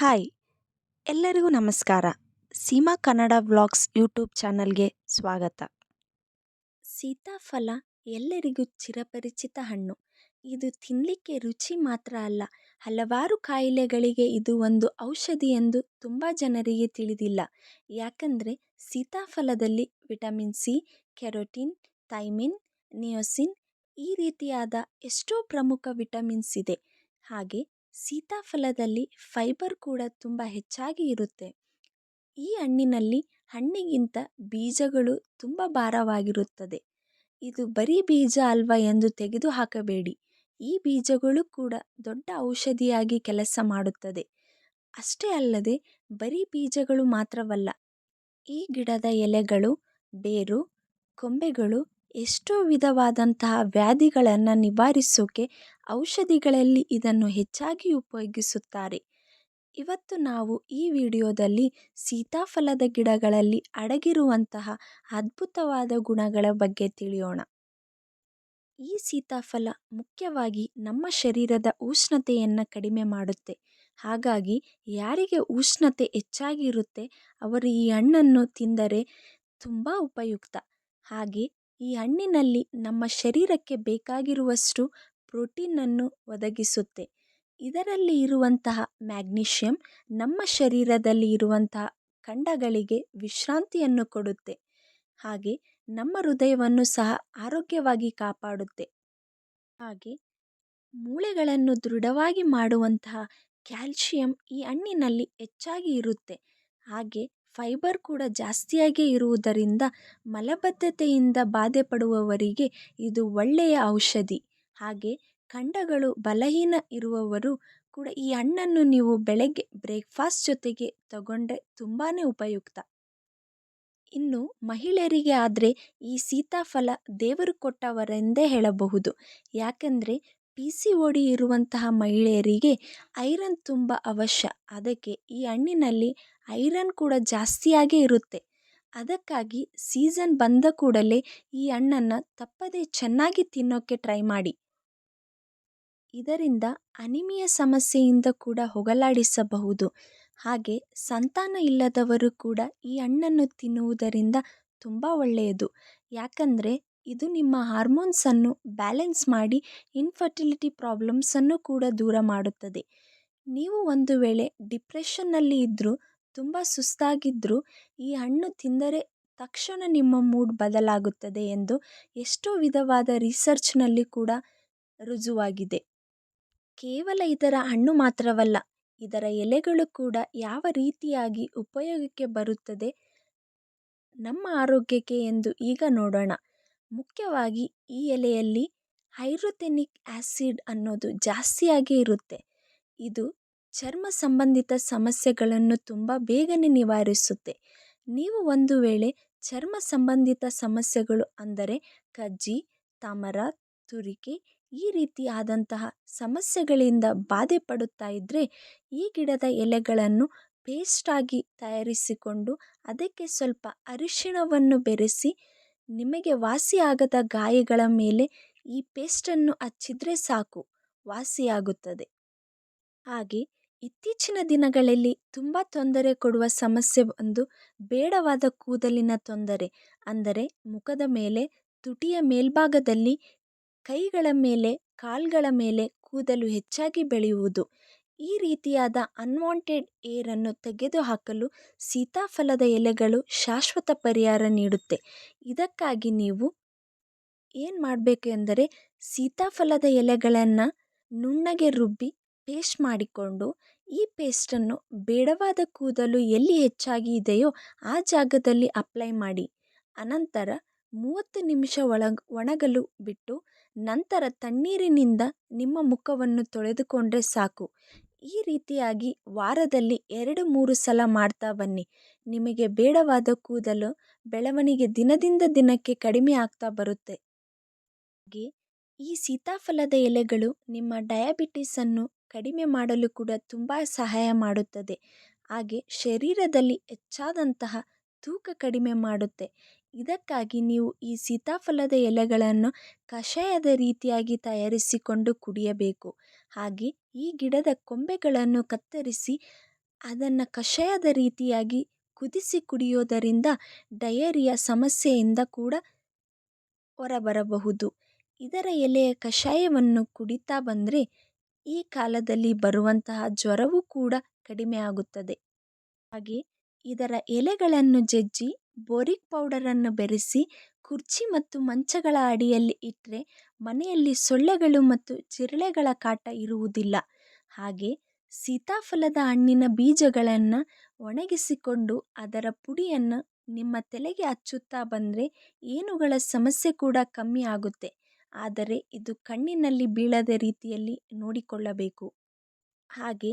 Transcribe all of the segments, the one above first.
Hi, ಎಲ್ಲರಿಗೂ ನಮಸ್ಕಾರ. Seema Kannada vlogs YouTube ಚಾನಲ್ಗೆ ಸ್ವಾಗತ. ಸೀತಾಫಲ ಎಲ್ಲರಿಗೂ ಚಿರಪರಿಚಿತ ಹಣ್ಣು. ಇದು ತಿನ್ನಲಿಕ್ಕೆ ರುಚಿ ಮಾತ್ರ ಅಲ್ಲ, ಹಲವಾರು ಕಾಯಿಲೆಗಳಿಗೆ ಇದು ಒಂದು ಔಷಧಿ ಎಂದು ತುಂಬ ಜನರಿಗೆ ತಿಳಿದಿಲ್ಲ. ಯಾಕಂದರೆ ಸೀತಾಫಲದಲ್ಲಿ vitamin C, carotene, thiamine, niacin ಈ ರೀತಿಯಾದ ಎಷ್ಟೋ ಪ್ರಮುಖ ವಿಟಮಿನ್ಸ್ ಇದೆ. ಹಾಗೆ ಸೀತಾಫಲದಲ್ಲಿ ಫೈಬರ್ ಕೂಡ ತುಂಬ ಹೆಚ್ಚಾಗಿ ಇರುತ್ತೆ. ಈ ಹಣ್ಣಿನಲ್ಲಿ ಹಣ್ಣಿಗಿಂತ ಬೀಜಗಳು ತುಂಬ ಭಾರವಾಗಿರುತ್ತದೆ. ಇದು ಬರೀ ಬೀಜ ಅಲ್ವಾ ಎಂದು ತೆಗೆದು ಹಾಕಬೇಡಿ ಈ ಬೀಜಗಳು ಕೂಡ ದೊಡ್ಡ ಔಷಧಿಯಾಗಿ ಕೆಲಸ ಮಾಡುತ್ತದೆ. ಅಷ್ಟೇ ಅಲ್ಲದೆ ಬರೀ ಬೀಜಗಳು ಮಾತ್ರವಲ್ಲ, ಈ ಗಿಡದ ಎಲೆಗಳು, ಬೇರು, ಕೊಂಬೆಗಳು ಎಷ್ಟೋ ವಿಧವಾದಂತಹ ವ್ಯಾಧಿಗಳನ್ನು ನಿವಾರಿಸೋಕೆ ಔಷಧಿಗಳಲ್ಲಿ ಇದನ್ನು ಹೆಚ್ಚಾಗಿ ಉಪಯೋಗಿಸುತ್ತಾರೆ. ಇವತ್ತು ನಾವು ಈ ವಿಡಿಯೋದಲ್ಲಿ ಸೀತಾಫಲದ ಗಿಡಗಳಲ್ಲಿ ಅಡಗಿರುವಂತಹ ಅದ್ಭುತವಾದ ಗುಣಗಳ ಬಗ್ಗೆ ತಿಳಿಯೋಣ. ಈ ಸೀತಾಫಲ ಮುಖ್ಯವಾಗಿ ನಮ್ಮ ಶರೀರದ ಉಷ್ಣತೆಯನ್ನು ಕಡಿಮೆ ಮಾಡುತ್ತೆ. ಹಾಗಾಗಿ ಯಾರಿಗೆ ಉಷ್ಣತೆ ಹೆಚ್ಚಾಗಿರುತ್ತೆ ಅವರು ಈ ಹಣ್ಣನ್ನು ತಿಂದರೆ ತುಂಬ ಉಪಯುಕ್ತ. ಹಾಗೆ ಈ ಹಣ್ಣಿನಲ್ಲಿ ನಮ್ಮ ಶರೀರಕ್ಕೆ ಬೇಕಾಗಿರುವಷ್ಟು ಪ್ರೋಟೀನನ್ನು ಒದಗಿಸುತ್ತೆ. ಇದರಲ್ಲಿ ಇರುವಂತಹ ಮ್ಯಾಗ್ನೀಷಿಯಂ ನಮ್ಮ ಶರೀರದಲ್ಲಿ ಇರುವಂತಹ ಖಂಡಗಳಿಗೆ ವಿಶ್ರಾಂತಿಯನ್ನು ಕೊಡುತ್ತೆ. ಹಾಗೆ ನಮ್ಮ ಹೃದಯವನ್ನು ಸಹ ಆರೋಗ್ಯವಾಗಿ ಕಾಪಾಡುತ್ತೆ. ಹಾಗೆ ಮೂಳೆಗಳನ್ನು ದೃಢವಾಗಿ ಮಾಡುವಂತಹ ಕ್ಯಾಲ್ಶಿಯಂ ಈ ಹಣ್ಣಿನಲ್ಲಿ ಹೆಚ್ಚಾಗಿ ಇರುತ್ತೆ. ಹಾಗೆ ಫೈಬರ್ ಕೂಡ ಜಾಸ್ತಿಯಾಗಿ ಇರುವುದರಿಂದ ಮಲಬದ್ಧತೆಯಿಂದ ಬಾಧೆ ಪಡುವವರಿಗೆ ಇದು ಒಳ್ಳೆಯ ಔಷಧಿ. ಹಾಗೆ ಖಂಡಗಳು ಬಲಹೀನ ಇರುವವರು ಕೂಡ ಈ ಹಣ್ಣನ್ನು ನೀವು ಬೆಳಗ್ಗೆ ಬ್ರೇಕ್ಫಾಸ್ಟ್ ಜೊತೆಗೆ ತಗೊಂಡ್ರೆ ತುಂಬಾ ಉಪಯುಕ್ತ. ಇನ್ನು ಮಹಿಳೆಯರಿಗೆ ಆದರೆ ಈ ಸೀತಾಫಲ ದೇವರು ಕೊಟ್ಟವರೆಂದೇ ಹೇಳಬಹುದು. ಯಾಕಂದರೆ ಪಿ ಸಿ ಓಡಿ ಇರುವಂತಹ ಮಹಿಳೆಯರಿಗೆ ಐರನ್ ತುಂಬ ಅವಶ್ಯ. ಅದಕ್ಕೆ ಈ ಹಣ್ಣಿನಲ್ಲಿ ಐರನ್ ಕೂಡ ಜಾಸ್ತಿಯಾಗೇ ಇರುತ್ತೆ. ಅದಕ್ಕಾಗಿ ಸೀಸನ್ ಬಂದ ಕೂಡಲೇ ಈ ಹಣ್ಣನ್ನು ತಪ್ಪದೇ ಚೆನ್ನಾಗಿ ತಿನ್ನೋಕ್ಕೆ ಟ್ರೈ ಮಾಡಿ. ಇದರಿಂದ ಅನಿಮಿಯ ಸಮಸ್ಯೆಯಿಂದ ಕೂಡ ಹೋಗಲಾಡಿಸಬಹುದು. ಹಾಗೆ ಸಂತಾನ ಇಲ್ಲದವರು ಕೂಡ ಈ ಹಣ್ಣನ್ನು ತಿನ್ನುವುದರಿಂದ ತುಂಬ ಒಳ್ಳೆಯದು. ಯಾಕಂದರೆ ಇದು ನಿಮ್ಮ ಹಾರ್ಮೋನ್ಸನ್ನು ಬ್ಯಾಲೆನ್ಸ್ ಮಾಡಿ ಇನ್ಫರ್ಟಿಲಿಟಿ ಪ್ರಾಬ್ಲಮ್ಸನ್ನು ಕೂಡ ದೂರ ಮಾಡುತ್ತದೆ. ನೀವು ಒಂದು ವೇಳೆ ಡಿಪ್ರೆಷನ್ನಲ್ಲಿ ಇದ್ದರೂ ತುಂಬ ಸುಸ್ತಾಗಿದ್ದರೂ ಈ ಹಣ್ಣು ತಿಂದರೆ ತಕ್ಷಣ ನಿಮ್ಮ ಮೂಡ್ ಬದಲಾಗುತ್ತದೆ ಎಂದು ಎಷ್ಟೋ ವಿಧವಾದ ರಿಸರ್ಚ್ನಲ್ಲಿ ಕೂಡ ರುಜುವಾಗಿದೆ. ಕೇವಲ ಇದರ ಹಣ್ಣು ಮಾತ್ರವಲ್ಲ, ಇದರ ಎಲೆಗಳು ಕೂಡ ಯಾವ ರೀತಿಯಾಗಿ ಉಪಯೋಗಕ್ಕೆ ಬರುತ್ತದೆ ನಮ್ಮ ಆರೋಗ್ಯಕ್ಕೆ ಎಂದು ಈಗ ನೋಡೋಣ. ಮುಖ್ಯವಾಗಿ ಈ ಎಲೆಯಲ್ಲಿ ಹೈಡ್ರೋಥೆನಿಕ್ ಆ್ಯಸಿಡ್ ಅನ್ನೋದು ಜಾಸ್ತಿಯಾಗಿ ಇರುತ್ತೆ. ಇದು ಚರ್ಮ ಸಂಬಂಧಿತ ಸಮಸ್ಯೆಗಳನ್ನು ತುಂಬ ಬೇಗನೆ ನಿವಾರಿಸುತ್ತೆ. ನೀವು ಒಂದು ವೇಳೆ ಚರ್ಮ ಸಂಬಂಧಿತ ಸಮಸ್ಯೆಗಳು ಅಂದರೆ ಕಜ್ಜಿ, ತಾಮರ, ತುರಿಕೆ ಈ ರೀತಿಯಾದಂತಹ ಸಮಸ್ಯೆಗಳಿಂದ ಬಾಧೆ ಪಡುತ್ತಾ ಇದ್ದರೆ ಈ ಗಿಡದ ಎಲೆಗಳನ್ನು ಪೇಸ್ಟಾಗಿ ತಯಾರಿಸಿಕೊಂಡು ಅದಕ್ಕೆ ಸ್ವಲ್ಪ ಅರಿಶಿಣವನ್ನು ಬೆರೆಸಿ, ನಿಮಗೆ ವಾಸಿಯಾಗದ ಗಾಯಗಳ ಮೇಲೆ ಈ ಪೇಸ್ಟನ್ನು ಹಚ್ಚಿದರೆ ಸಾಕು, ವಾಸಿಯಾಗುತ್ತದೆ. ಹಾಗೆ ಇತ್ತೀಚಿನ ದಿನಗಳಲ್ಲಿ ತುಂಬ ತೊಂದರೆ ಕೊಡುವ ಸಮಸ್ಯೆ ಒಂದು ಬೇಡವಾದ ಕೂದಲಿನ ತೊಂದರೆ, ಅಂದರೆ ಮುಖದ ಮೇಲೆ ತುಟಿಯ ಮೇಲ್ಭಾಗದಲ್ಲಿ ಕೈಗಳ ಮೇಲೆ, ಕಾಲುಗಳ ಮೇಲೆ ಕೂದಲು ಹೆಚ್ಚಾಗಿ ಬೆಳೆಯುವುದು. ಈ ರೀತಿಯಾದ ಅನ್ವಾಂಟೆಡ್ ಏರನ್ನು ತೆಗೆದುಹಾಕಲು ಸೀತಾಫಲದ ಎಲೆಗಳು ಶಾಶ್ವತ ಪರಿಹಾರ ನೀಡುತ್ತೆ. ಇದಕ್ಕಾಗಿ ನೀವು ಏನು ಮಾಡಬೇಕು ಎಂದರೆ, ಸೀತಾಫಲದ ಎಲೆಗಳನ್ನು ನುಣ್ಣಗೆ ರುಬ್ಬಿ ಪೇಸ್ಟ್ ಮಾಡಿಕೊಂಡು, ಈ ಪೇಸ್ಟನ್ನು ಬೇಡವಾದ ಕೂದಲು ಎಲ್ಲಿ ಹೆಚ್ಚಾಗಿ ಇದೆಯೋ ಆ ಜಾಗದಲ್ಲಿ ಅಪ್ಲೈ ಮಾಡಿ. ಅನಂತರ ಮೂವತ್ತು ನಿಮಿಷ ಒಳ ಒಣಗಲು ಬಿಟ್ಟು ನಂತರ ತಣ್ಣೀರಿನಿಂದ ನಿಮ್ಮ ಮುಖವನ್ನು ತೊಳೆದುಕೊಂಡ್ರೆ ಸಾಕು. ಈ ರೀತಿಯಾಗಿ ವಾರದಲ್ಲಿ ಎರಡು ಮೂರು ಸಲ ಮಾಡ್ತಾ ಬನ್ನಿ. ನಿಮಗೆ ಬೇಡವಾದ ಕೂದಲು ಬೆಳವಣಿಗೆ ದಿನದಿಂದ ದಿನಕ್ಕೆ ಕಡಿಮೆ ಆಗ್ತಾ ಬರುತ್ತೆ. ಹಾಗೆ ಈ ಸೀತಾಫಲದ ಎಲೆಗಳು ನಿಮ್ಮ ಡಯಾಬಿಟಿಸನ್ನು ಕಡಿಮೆ ಮಾಡಲು ಕೂಡ ತುಂಬ ಸಹಾಯ ಮಾಡುತ್ತದೆ. ಹಾಗೆ ಶರೀರದಲ್ಲಿ ಹೆಚ್ಚಾದಂತಹ ತೂಕ ಕಡಿಮೆ ಮಾಡುತ್ತೆ. ಇದಕ್ಕಾಗಿ ನೀವು ಈ ಸೀತಾಫಲದ ಎಲೆಗಳನ್ನು ಕಷಾಯದ ರೀತಿಯಾಗಿ ತಯಾರಿಸಿಕೊಂಡು ಕುಡಿಯಬೇಕು. ಹಾಗೆ ಈ ಗಿಡದ ಕೊಂಬೆಗಳನ್ನು ಕತ್ತರಿಸಿ ಅದನ್ನು ಕಷಾಯದ ರೀತಿಯಾಗಿ ಕುದಿಸಿ ಕುಡಿಯೋದರಿಂದ ಡಯರಿಯ ಸಮಸ್ಯೆಯಿಂದ ಕೂಡ ಹೊರಬರಬಹುದು. ಇದರ ಎಲೆಯ ಕಷಾಯವನ್ನು ಕುಡಿತಾ ಬಂದರೆ ಈ ಕಾಲದಲ್ಲಿ ಬರುವಂತಹ ಜ್ವರವೂ ಕೂಡ ಕಡಿಮೆ ಆಗುತ್ತದೆ. ಹಾಗೆ ಇದರ ಎಲೆಗಳನ್ನು ಜಜ್ಜಿ ಬೋರಿಕ್ ಪೌಡರನ್ನು ಬೆರೆಸಿ ಕುರ್ಚಿ ಮತ್ತು ಮಂಚಗಳ ಅಡಿಯಲ್ಲಿ ಇಟ್ಟರೆ ಮನೆಯಲ್ಲಿ ಸೊಳ್ಳೆಗಳು ಮತ್ತು ಜಿರಳೆಗಳ ಕಾಟ ಇರುವುದಿಲ್ಲ. ಹಾಗೆ ಸೀತಾಫಲದ ಹಣ್ಣಿನ ಬೀಜಗಳನ್ನು ಒಣಗಿಸಿಕೊಂಡು ಅದರ ಪುಡಿಯನ್ನು ನಿಮ್ಮ ತಲೆಗೆ ಹಚ್ಚುತ್ತಾ ಬಂದರೆ ಏನುಗಳ ಸಮಸ್ಯೆ ಕೂಡ ಕಮ್ಮಿ ಆಗುತ್ತೆ. ಆದರೆ ಇದು ಕಣ್ಣಿನಲ್ಲಿ ಬೀಳದ ರೀತಿಯಲ್ಲಿ ನೋಡಿಕೊಳ್ಳಬೇಕು. ಹಾಗೆ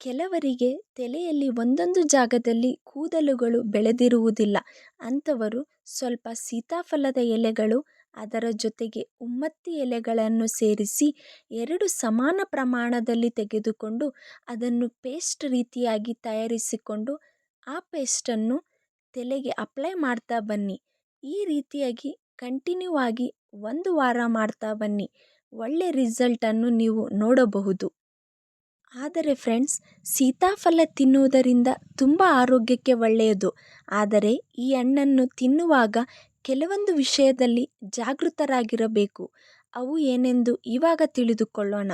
ಕೆಲವರಿಗೆ ತಲೆಯಲ್ಲಿ ಒಂದೊಂದು ಜಾಗದಲ್ಲಿ ಕೂದಲುಗಳು ಬೆಳೆದಿರುವುದಿಲ್ಲ. ಅಂಥವರು ಸ್ವಲ್ಪ ಸೀತಾಫಲದ ಎಲೆಗಳು, ಅದರ ಜೊತೆಗೆ ಉಮ್ಮತ್ತಿ ಎಲೆಗಳನ್ನು ಸೇರಿಸಿ ಎರಡು ಸಮಾನ ಪ್ರಮಾಣದಲ್ಲಿ ತೆಗೆದುಕೊಂಡು ಅದನ್ನು ಪೇಸ್ಟ್ ರೀತಿಯಾಗಿ ತಯಾರಿಸಿಕೊಂಡು ಆ ಪೇಸ್ಟನ್ನು ತಲೆಗೆ ಅಪ್ಲೈ ಮಾಡ್ತಾ ಬನ್ನಿ. ಈ ರೀತಿಯಾಗಿ ಕಂಟಿನ್ಯೂ ಆಗಿ ಒಂದು ವಾರ ಮಾಡ್ತಾ ಬನ್ನಿ. ಒಳ್ಳೆ ರಿಸಲ್ಟನ್ನು ನೀವು ನೋಡಬಹುದು. ಆದರೆ ಫ್ರೆಂಡ್ಸ್, ಸೀತಾಫಲ ತಿನ್ನುವುದರಿಂದ ತುಂಬ ಆರೋಗ್ಯಕ್ಕೆ ಒಳ್ಳೆಯದು. ಆದರೆ ಈ ಹಣ್ಣನ್ನು ತಿನ್ನುವಾಗ ಕೆಲವೊಂದು ವಿಷಯದಲ್ಲಿ ಜಾಗೃತರಾಗಿರಬೇಕು. ಅವು ಏನೆಂದು ಇವಾಗ ತಿಳಿದುಕೊಳ್ಳೋಣ.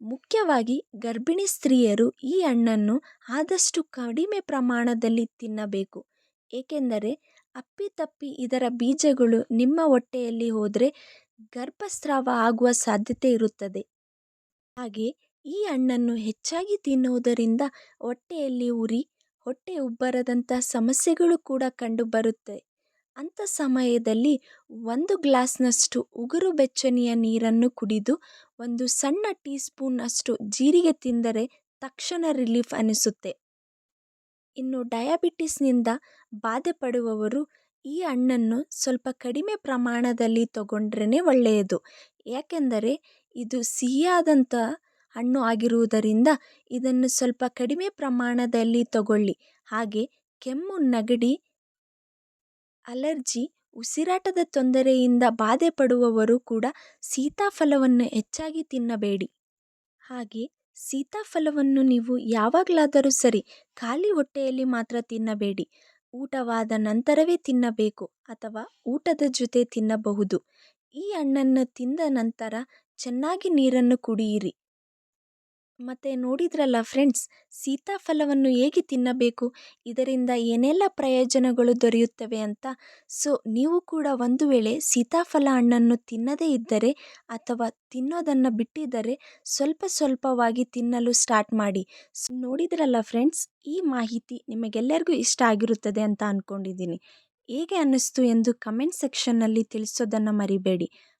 ಮುಖ್ಯವಾಗಿ ಗರ್ಭಿಣಿ ಸ್ತ್ರೀಯರು ಈ ಹಣ್ಣನ್ನು ಆದಷ್ಟು ಕಡಿಮೆ ಪ್ರಮಾಣದಲ್ಲಿ ತಿನ್ನಬೇಕು. ಏಕೆಂದರೆ ಅಪ್ಪಿತಪ್ಪಿ ಇದರ ಬೀಜಗಳು ನಿಮ್ಮ ಹೊಟ್ಟೆಯಲ್ಲಿ ಹೋದರೆ ಗರ್ಭಸ್ರಾವ ಆಗುವ ಸಾಧ್ಯತೆ ಇರುತ್ತದೆ. ಹಾಗೆ ಈ ಹಣ್ಣನ್ನು ಹೆಚ್ಚಾಗಿ ತಿನ್ನುವುದರಿಂದ ಹೊಟ್ಟೆಯಲ್ಲಿ ಉರಿ, ಹೊಟ್ಟೆ ಉಬ್ಬರದಂಥ ಸಮಸ್ಯೆಗಳು ಕೂಡ ಕಂಡುಬರುತ್ತೆ ಅಂಥ ಸಮಯದಲ್ಲಿ ಒಂದು ಗ್ಲಾಸ್ನಷ್ಟು ಉಗುರು ಬೆಚ್ಚನೆಯ ನೀರನ್ನು ಕುಡಿದು, ಒಂದು ಸಣ್ಣ ಟೀ ಸ್ಪೂನ್ನಷ್ಟು ಜೀರಿಗೆ ತಿಂದರೆ ತಕ್ಷಣ ರಿಲೀಫ್ ಅನಿಸುತ್ತೆ. ಇನ್ನು ಡಯಾಬಿಟಿಸ್ನಿಂದ ಬಾಧೆ ಪಡುವವರು ಈ ಹಣ್ಣನ್ನು ಸ್ವಲ್ಪ ಕಡಿಮೆ ಪ್ರಮಾಣದಲ್ಲಿ ತಗೊಂಡ್ರೇ ಒಳ್ಳೆಯದು. ಯಾಕೆಂದರೆ ಇದು ಸಿಹಿಯಾದಂಥ ಹಣ್ಣು ಆಗಿರುವುದರಿಂದ ಇದನ್ನು ಸ್ವಲ್ಪ ಕಡಿಮೆ ಪ್ರಮಾಣದಲ್ಲಿ ತಗೊಳ್ಳಿ. ಹಾಗೆ ಕೆಮ್ಮು, ನೆಗಡಿ, ಅಲರ್ಜಿ, ಉಸಿರಾಟದ ತೊಂದರೆಯಿಂದ ಬಾಧೆ ಪಡುವವರು ಕೂಡ ಸೀತಾಫಲವನ್ನು ಹೆಚ್ಚಾಗಿ ತಿನ್ನಬೇಡಿ. ಹಾಗೆ ಸೀತಾಫಲವನ್ನು ನೀವು ಯಾವಾಗಲಾದರೂ ಸರಿ ಖಾಲಿ ಹೊಟ್ಟೆಯಲ್ಲಿ ಮಾತ್ರ ತಿನ್ನಬೇಡಿ. ಊಟವಾದ ನಂತರವೇ ತಿನ್ನಬೇಕು ಅಥವಾ ಊಟದ ಜೊತೆ ತಿನ್ನಬಹುದು. ಈ ಹಣ್ಣನ್ನು ತಿಂದ ನಂತರ ಚೆನ್ನಾಗಿ ನೀರನ್ನು ಕುಡಿಯಿರಿ. ಮತ್ತು ನೋಡಿದ್ರಲ್ಲ ಫ್ರೆಂಡ್ಸ್, ಸೀತಾಫಲವನ್ನು ಹೇಗೆ ತಿನ್ನಬೇಕು? ಇದರಿಂದ ಏನೆಲ್ಲ ಪ್ರಯೋಜನಗಳು ದೊರೆಯುತ್ತವೆ ಅಂತ? ಸೊ, ನೀವು ಕೂಡ ಒಂದು ವೇಳೆ ಸೀತಾಫಲ ಹಣ್ಣನ್ನು ತಿನ್ನದೇ ಇದ್ದರೆ ಅಥವಾ ತಿನ್ನೋದನ್ನು ಬಿಟ್ಟಿದ್ದರೆ ಸ್ವಲ್ಪ ಸ್ವಲ್ಪವಾಗಿ ತಿನ್ನಲು ಸ್ಟಾರ್ಟ್ ಮಾಡಿ. ಸೊ, ನೋಡಿದ್ರಲ್ಲ ಫ್ರೆಂಡ್ಸ್, ಈ ಮಾಹಿತಿ ನಿಮಗೆಲ್ಲರಿಗೂ ಇಷ್ಟ ಆಗಿರುತ್ತದೆ ಅಂತ ಅಂದ್ಕೊಂಡಿದ್ದೀನಿ ಹೇಗೆ ಅನ್ನಿಸ್ತು ಎಂದು ಕಮೆಂಟ್ ಸೆಕ್ಷನ್ನಲ್ಲಿ ತಿಳಿಸೋದನ್ನು ಮರಿಬೇಡಿ.